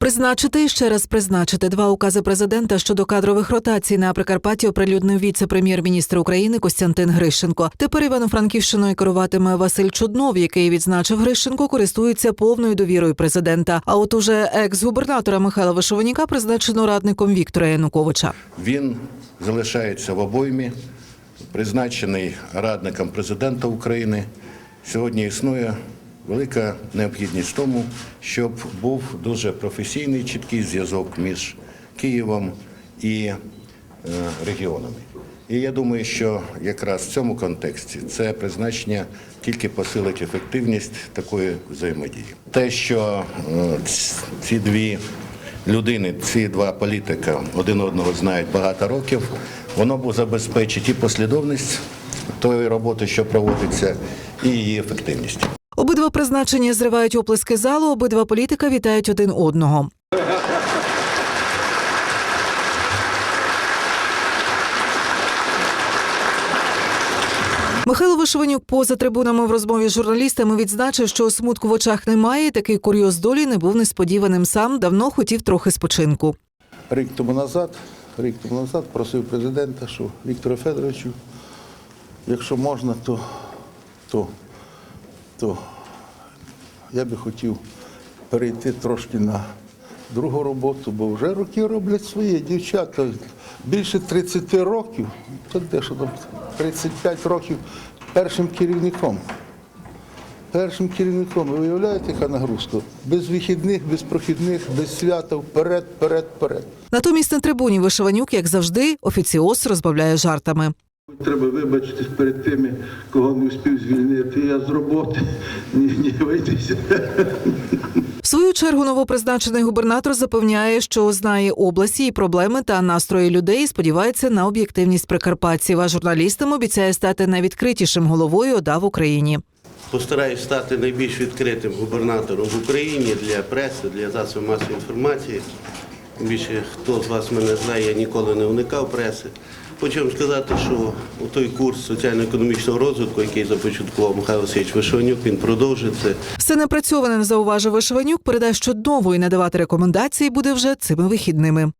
Призначити і ще раз призначити два укази президента щодо кадрових ротацій на Прикарпатті оприлюднив віце-прем'єр-міністр України Костянтин Грищенко. Тепер Івано-Франківщиною керуватиме Василь Чуднов, який відзначив Грищенко, користується повною довірою президента. А от уже екс-губернатора Михайла Вишовоніка призначено радником Віктора Януковича. Він залишається в обоймі, призначений радником президента України. Сьогодні існує велика необхідність в тому, щоб був дуже професійний, чіткий зв'язок між Києвом і е, регіонами. І я думаю, що якраз в цьому контексті це призначення тільки посилить ефективність такої взаємодії. Те, що е, ці дві людини, ці два політика один одного знають багато років, воно забезпечить і послідовність тої роботи, що проводиться, і її ефективність. Обидва призначення зривають оплески залу. Обидва політика вітають один одного. Михайло Вишиванюк поза трибунами в розмові з журналістами відзначив, що смутку в очах немає. і Такий курйоз долі не був несподіваним. Сам давно хотів трохи спочинку. Рік тому назад, рік тому назад просив президента, що Віктору Федоровичу, якщо можна, то, то, то я би хотів перейти трошки на другу роботу, бо вже роки роблять своє. Дівчата більше 30 років, то де там, 35 років першим керівником. Першим керівником, ви уявляєте, яка нагрузка? Без вихідних, без прохідних, без свята, вперед, вперед, вперед. Натомість на трибуні Вишиванюк, як завжди, офіціоз розбавляє жартами. Треба вибачитись перед тими, кого не успів звільнити. Я з роботи ні, ні вийтися. В свою чергу новопризначений губернатор запевняє, що знає області і проблеми та настрої людей. і Сподівається на об'єктивність прикарпатців. А журналістам обіцяє стати найвідкритішим головою ОДА в Україні. Постараюсь стати найбільш відкритим губернатором в Україні для преси, для засобів масової інформації. Більше хто з вас мене знає, я ніколи не уникав преси. Хочу вам сказати, що у той курс соціально-економічного розвитку, який започаткував Михайло Васильович Вишиванюк, він продовжить це. Все напрацьоване зауважив Вишиванюк. Передасть, що нової надавати рекомендації буде вже цими вихідними.